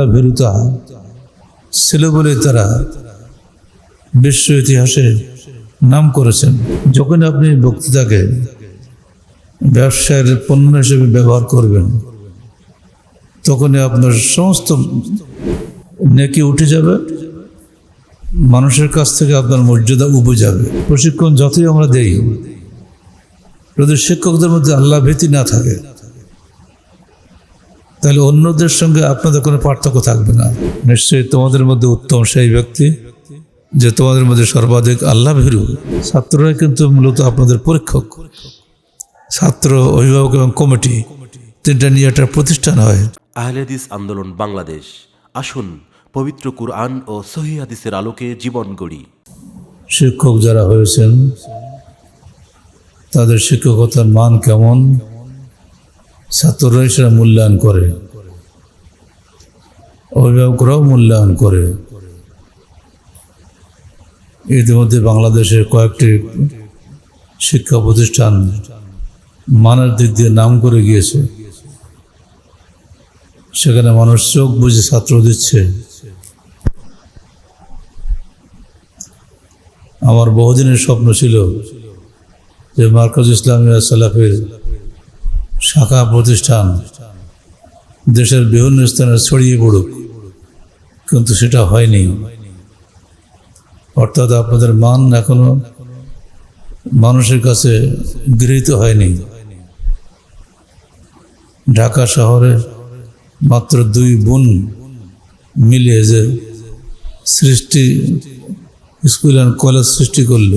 আল্লাহ ভীরুতা ছিল বলে তারা বিশ্ব ইতিহাসে নাম করেছেন। যখন আপনি বক্তৃতাকে ব্যবসায়ের পণ্য হিসেবে ব্যবহার করবেন, তখনই আপনার সমস্ত নেকি উঠে যাবে, মানুষের কাছ থেকে আপনার মর্যাদা উবে যাবে। প্রশিক্ষণ যতই আমরা দেই, যদি শিক্ষকদের মধ্যে আল্লাহ ভীতি না থাকে তাহলে অন্যদের সঙ্গে আপনাদের কোনো পার্থক্য থাকবে না। নিশ্চয়ই তোমাদের মধ্যে উত্তম সেই ব্যক্তি যে তোমাদের মধ্যে সর্বাধিক আল্লাহ ভীরু। ছাত্ররা কিন্তু মূলত আপনাদের পরীক্ষক। ছাত্র অভিভাবক এবং কমিটি তিনটা নিয়ে একটা প্রতিষ্ঠান হয়। আহলেদিস আন্দোলন বাংলাদেশ। আসুন পবিত্র কুরআন ও সহি হাদিসের আলোকে জীবন গড়ি। শিক্ষক যারা হয়েছেন তাদের শিক্ষকতার মান কেমন? ছাত্ররাই সেটা মূল্যায়ন করে। অভিভাবকরাও মূল্যায়ন করে। ইতিমধ্যে বাংলাদেশের কয়েকটি শিক্ষা প্রতিষ্ঠান মানের দিক দিয়ে নাম করে গিয়েছে। সেখানে মানুষ চোখ বুঝে ছাত্র দিচ্ছে। আমার বহুদিনের স্বপ্ন ছিল যে মার্কাজ ইসলামিয়া সালাফের শাখা প্রতিষ্ঠান দেশের বিভিন্ন স্থানে ছড়িয়ে পড়ুক, কিন্তু সেটা হয়নি। অর্থাৎ আপনাদের মান এখনও মানুষের কাছে গৃহীত হয়নি। ঢাকা শহরে মাত্র দুই বোন মিলে যে সৃষ্টি, স্কুল অ্যান্ড কলেজ সৃষ্টি করল,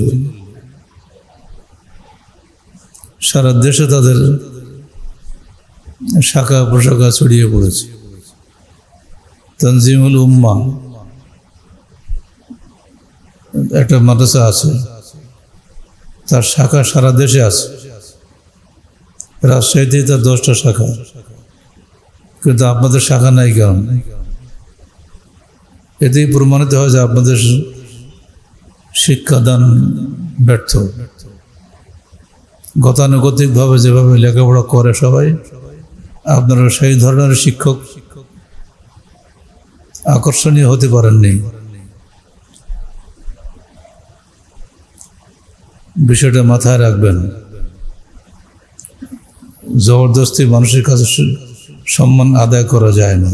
সারা দেশে তাদের শাখা প্রশাখা ছড়িয়ে পড়েছে। তনজিমুল উম্মা, একটা মাদ্রাসা আছে, তার শাখা সারা দেশে আছে। রাজশাহীতে তার দশটা শাখা। কিন্তু আপনাদের শাখা নাই কেন? এতেই প্রমাণিত হয় যে আপনাদের শিক্ষাদান ব্যর্থ। গতানুগতিকভাবে যেভাবে লেখাপড়া করে সবাই আপনারা সেই ধরনের শিক্ষক শিক্ষক আকর্ষণীয় হতে পারেননি। বিষয়টা মাথায় রাখবেন। জবরদস্তি মানুষের কাছে সম্মান আদায় করা যায় না।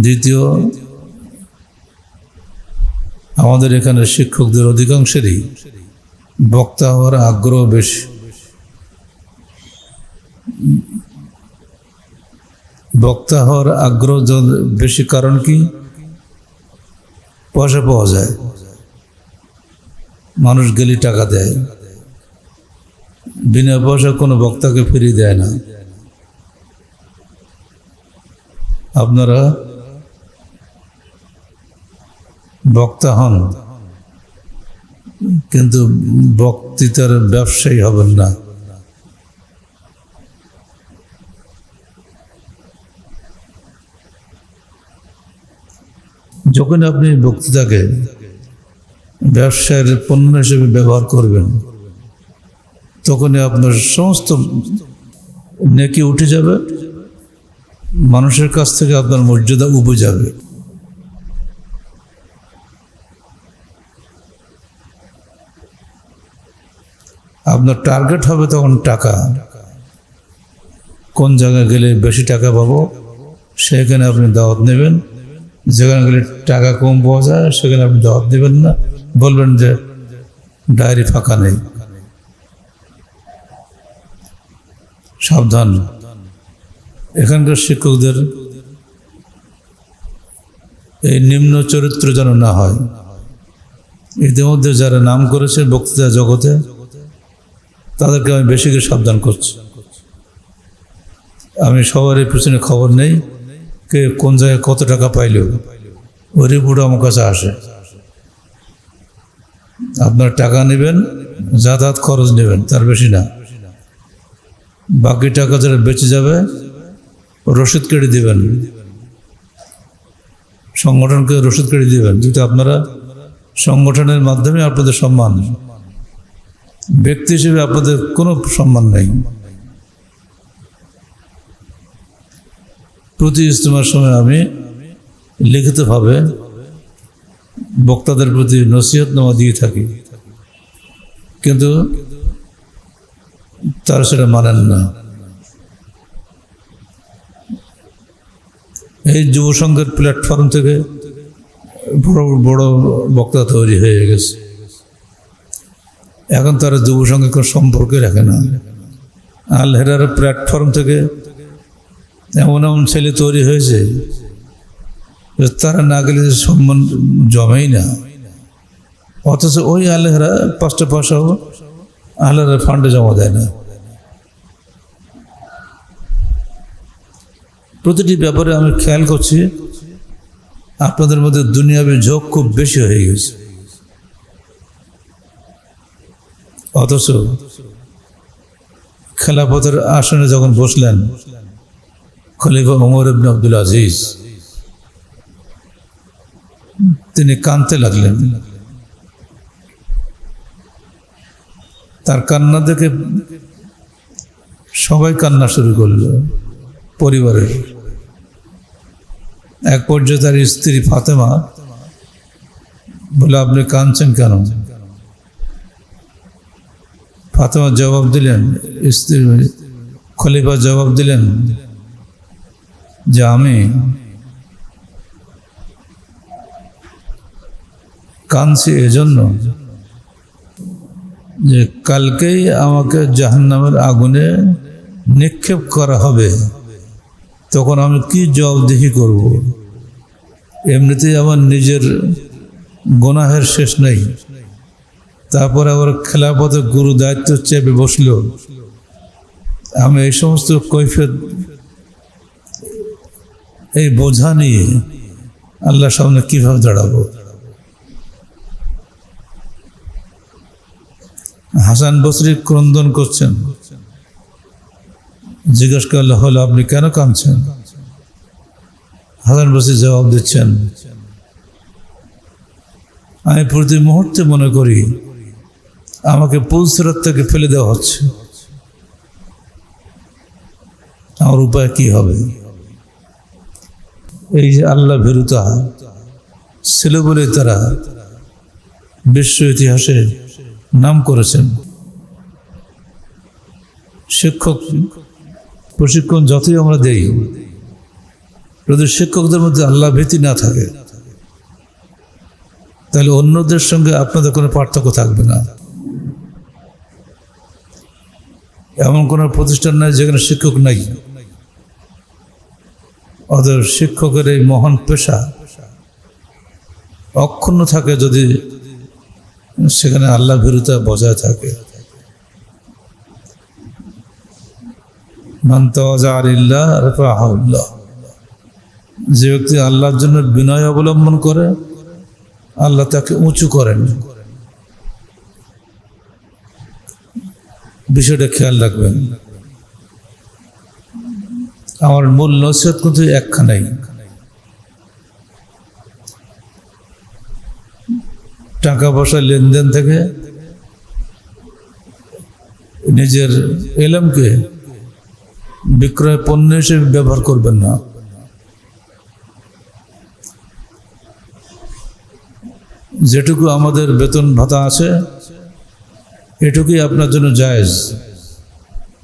দ্বিতীয়, আমাদের এখানে শিক্ষকদের অধিকাংশেরই বক্তা হওয়ার আগ্রহ বেশি। বক্তা হওয়ার আগ্রহ বেশি কারণ কি? পয়সা পাওয়া যায়। মানুষ গেলে টাকা দেয়। বিনা পয়সা কোনো বক্তাকে ফিরিয়ে দেয় না। আপনারা বক্তা হন। কিন্তু বক্তৃতার ব্যবসায়ী হবেন না। যখন আপনি বক্তৃতাকে ব্যবসায়ের পণ্য হিসেবে ব্যবহার করবেন, তখনই আপনার সমস্ত নেকি উঠে যাবে, মানুষের কাছ থেকে আপনার মর্যাদা উবে যাবে আপনার টার্গেট হবে তখন টাকা। কোন জায়গায় গেলে বেশি টাকা পাবো, সেখানে আপনি দাওয়াত নেবেন। যেখানে গেলে টাকা কম পাওয়া যায়, সেখানে আপনি দাওয়াত দেবেন না। বলবেন যে, ডায়েরি ফাঁকা নেই। সাবধান। এখানকার শিক্ষকদের এই নিম্ন চরিত্র যেন না হয়। ইতিমধ্যে যারা নাম করেছে বক্তৃতা জগতে তাদেরকে আমি বেশি করে সাবধান করছি। আমি সবার এই পিছনে খবর নেই কে কোন জায়গায় কত টাকা পাইল। ওই রিপোর্ট আমার কাছে আসে। আপনার টাকা নেবেন, যাতায়াত খরচ নেবেন, তার বেশি না। বাকি টাকা যারা বেঁচে যাবে, রসিদ কেটে দিবেন। সংগঠনকে রসিদ কেটে দিবেন। যেহেতু আপনারা সংগঠনের মাধ্যমে আপনাদের সম্মান ব্যক্তি হিসেবে আপনাদের কোনো সম্মান নেই। প্রতি ইজতেমার সময় আমি লিখিতভাবে বক্তাদের প্রতি নসিহত নেওয়া দিয়ে থাকি। কিন্তু তারা সেটা মানেন না। এই যুব সংঘের প্ল্যাটফর্ম থেকে বড় বড় বক্তা তৈরি হয়ে গেছে। এখন তারা যুব সঙ্গে কোনো সম্পর্কে রাখে না। আল হেরার প্ল্যাটফর্ম থেকে এমন এমন ছেলে তৈরি হয়েছে তারা না গেলে সম্মান জমেই না। অথচ ওই আলেহরা পাঁচটা পয়সাও আহলেরা ফান্ডে জমা দেয় না। প্রতিটি ব্যাপারে আমি খেয়াল করছি, আপনাদের মধ্যে দুনিয়াবি ঝোঁক খুব বেশি হয়ে গেছে। অথচ খেলাফতের আসনে যখন বসলেন, খলিফা ওমর ইবনে আব্দুল আজিজ, তিনি কাঁদতে লাগলেন। তার কান্না দেখে সবাই কান্না শুরু করল, পরিবারের। এক পর্যায়ে তার স্ত্রী ফাতেমা বলে, আপনি কাঁদছেন কেন? ফাতেমা জবাব দিলেন, স্ত্রী খলিফা জবাব দিলেন যে আমি কাঁদছি এজন্য যে কালকেই আমাকে জাহান্নামের আগুনে নিক্ষেপ করা হবে, তখন আমি কি জবাবদিহি করব? এমনিতেই আমার নিজের গোনাহের শেষ নেই। তারপরে আবার খেলাপথে গুরু দায়িত্ব চেপে বসল। আমি এই সমস্ত কৈফিয়ত এই বোঝা নিয়ে আল্লাহ সামনে কীভাবে দাঁড়াবো? হাসান বসরি ক্রন্দন করছেন। জিজ্ঞেস করলে হলো, আপনি কেন কাঁদছেন? হাসান বসরি জবাব দিচ্ছেন, আমি প্রতি মুহূর্তে মনে করি আমাকে পুলসিরাত থেকে ফেলে দেওয়া হচ্ছে। আমার উপায় কি হবে? এই যে আল্লাহ ভেরুতা, ছিল বলে তারা বিশ্ব ইতিহাসে নাম করেছেন। শিক্ষক, প্রশিক্ষণ যতই আমরা দেই, যদি শিক্ষকদের মধ্যে আল্লাহ ভীতি না থাকে, তাহলে অন্যদের সঙ্গে আপনাদের কোনো পার্থক্য থাকবে না। এমন কোনো প্রতিষ্ঠান নাই যেখানে শিক্ষক নাই। অতএব শিক্ষকের এই মহান পেশা অক্ষুণ্ণ থাকে যদি সেখানে আল্লাহ ভীরুতা বজায় থাকে। যে ব্যক্তি আল্লাহর জন্য বিনয় অবলম্বন করে, আল্লাহ তাকে উঁচু করেন। বিষয়টা খেয়াল রাখবেন। আমার মূল নসিহত কিন্তু একখানাই। টাকা পয়সা লেনদেন থেকে নিজের এলমকে বিক্রয় পণ্য হিসেবে ব্যবহার করবেন না। যেটুকু আমাদের বেতন ভাতা আছে এটুকুই আপনার জন্য জায়েজ।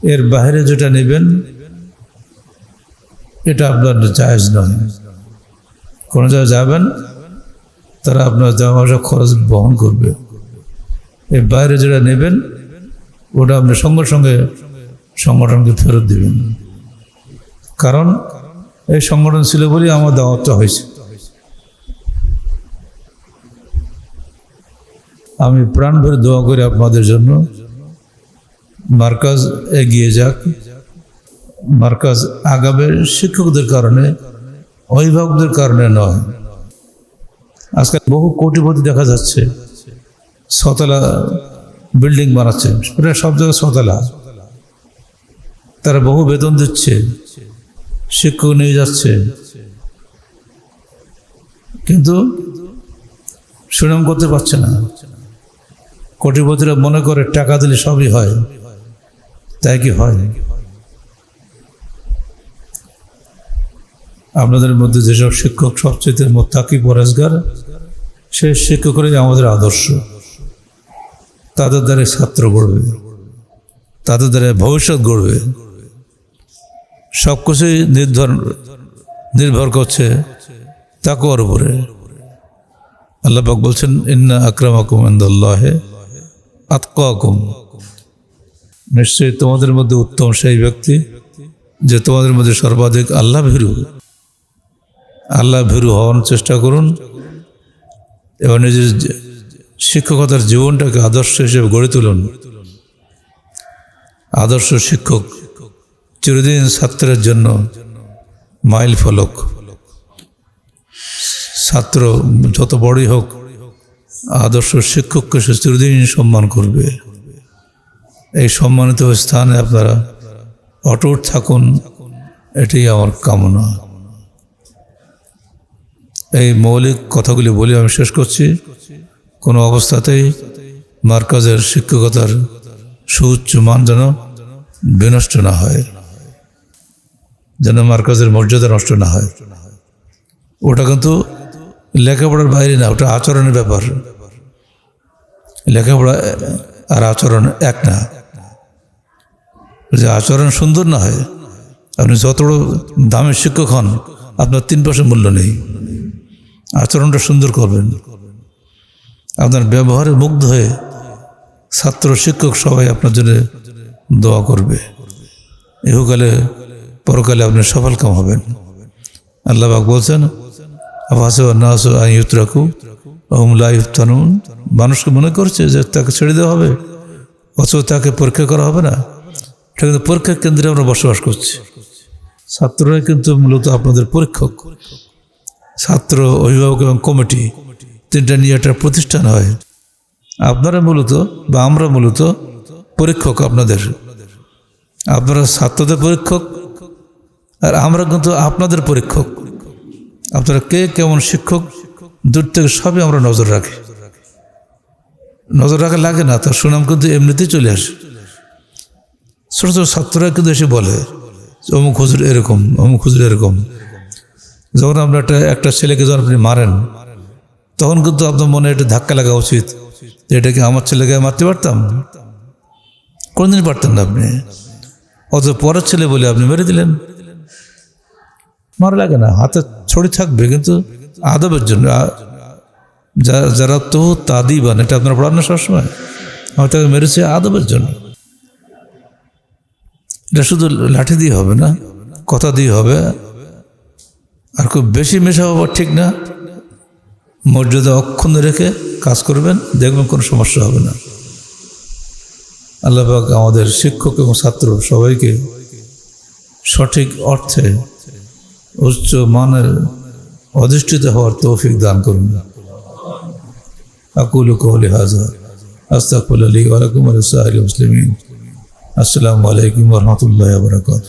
এর বাইরে যেটা নেবেন, এটা আপনার জায়েজ নয়। কোনো জায়গায় যাবেন, তারা আপনার আসা খরচ বহন করবে। এর বাইরে যেটা নেবেন, ওটা আপনি সঙ্গে সঙ্গে সংগঠনকে ফেরত দিবেন। কারণ এই সংগঠন ছিল বলেই আমার দাওয়াতটা হয়েছে। আমি প্রাণ ভরে দোয়া করি আপনাদের জন্য। মার্কাজ এগিয়ে যাক। মার্কাজ আগাবে শিক্ষকদের কারণে, অভিভাবকদের কারণে নয়। আজকাল বহু কোটিপতি দেখা যাচ্ছে। ছতলা বিল্ডিং বানাচ্ছে। প্রায় সব জায়গায় ছতলা। তারা বহু বেতন দিচ্ছে। শিক্ষক নিয়ে যাচ্ছে। কিন্তু সুনাম করতে পারছে না। কোটিপতিরা মনে করে টাকা দিলে সবই হয়। তাই কি হয়? আপনাদের মধ্যে যেসব শিক্ষক সবচেয়ে মোত্তাকি পরেজগার সে শিক্ষকরাই আমাদের আদর্শ। তাদের দ্বারা ছাত্র গড়বে। তাদের দ্বারা ভবিষ্যৎ গড়বে। সব কিছুই নির্ভর নির্ভর করছে তাকুয়ার উপরে। আল্লাহ পাক বলছেন, ইন্না আকরাম আকুম ইন্দাল্লাহে আতকাকুম নিশ্চয়ই তোমাদের মধ্যে উত্তম সেই ব্যক্তি যে তোমাদের মধ্যে সর্বাধিক আল্লাহ ভীরু। আল্লাহ ভীরু হওয়ার চেষ্টা করুন এবং নিজের শিক্ষকতার জীবনটাকে আদর্শ হিসেবে গড়ে তুলুন। আদর্শ শিক্ষক চিরদিন ছাত্রের জন্য মাইল ফলক। ছাত্র যত বড়ই হোক আদর্শ শিক্ষককে সে চিরদিন সম্মান করবে। এই সম্মানিত স্থানে আপনারা অটুট থাকুন, এটাই আমার কামনা। এই মৌলিক কথাগুলি বলে আমি শেষ করছি। কোনো অবস্থাতেই মার্কাজের শিক্ষকতার সুউচ্চ মান যেন বিনষ্ট না হয়, যেন মার্কাজের মর্যাদা নষ্ট না হয়। ওটা কিন্তু লেখাপড়ার বাইরে না, ওটা আচরণের ব্যাপার। লেখাপড়া আর আচরণ এক না। যে আচরণ সুন্দর না হয়, আপনি যত দামের শিক্ষক হন, আপনার তিন পয়সা মূল্য নেই। আচরণটা সুন্দর করবেন। আপনার ব্যবহারে মুগ্ধ হয়ে ছাত্র শিক্ষক সবাই আপনার জন্য দোয়া করবে। ইহকালে পরকালে আপনি সফল কাম হবেন আল্লাহবাক বলছেন মানুষকে মনে করছে যে তাকে ছেড়ে দেওয়া হবে, অথচ তাকে পরীক্ষা করা হবে না। এটা কিন্তু পরীক্ষা কেন্দ্রে আমরা বসবাস করছি। ছাত্ররা কিন্তু মূলত আপনাদের পরীক্ষক। ছাত্র, অভিভাবক এবং কমিটি, তিনটা নিয়ে একটা প্রতিষ্ঠান হয়। আপনারা মূলত বা আমরা মূলত পরীক্ষক আপনাদের। আপনারা ছাত্রদের পরীক্ষক, আর আমরা কিন্তু আপনাদের পরীক্ষক। আপনারা কে কেমন শিক্ষক, দূর থেকে সবই আমরা নজর রাখি। নজর রাখা লাগে না তার সুনাম কিন্তু এমনিতেই চলে আসে। ছোট ছোট ছাত্ররা কিন্তু এসে বলে অমুক হুজুর এরকম, অমুক হুজুর এরকম। যখন আপনার একটা একটা ছেলেকে যখন আপনি মারেন, তখন কিন্তু আপনার মনে একটা ধাক্কা লাগা উচিত, যে এটাকে আমার ছেলেকে মারতে পারতাম? কোনদিন পারতেন না আপনি। অত পরের ছেলে বলে আপনি মেরে দিলেন। মারা লাগে না, হাতে ছড়ি থাকবে কিন্তু আদবের জন্য যারা তো তাদি বান এটা আপনারা পড়ান না সবসময়? আমি তাকে মেরেছে আদবের জন্য। এটা শুধু লাঠি দিয়ে হবে না, কথা দিয়ে হবে। আর খুব বেশি মেশা হওয়া ঠিক না। মর্যাদা অক্ষুণ্ণ রেখে কাজ করবেন, দেখবেন কোনো সমস্যা হবে না। আল্লাহ পাক আমাদের শিক্ষক এবং ছাত্র সবাইকে সঠিক অর্থে উচ্চ মানের অধিষ্ঠিত হওয়ার তৌফিক দান করুন। আকুল কৌলি হাজার আস্তাকুল আলী ওয়ালাইকুম আলসাহ মুসলিমিন। আসসালামু আলাইকুম রহমতুল্লাহ বরকাত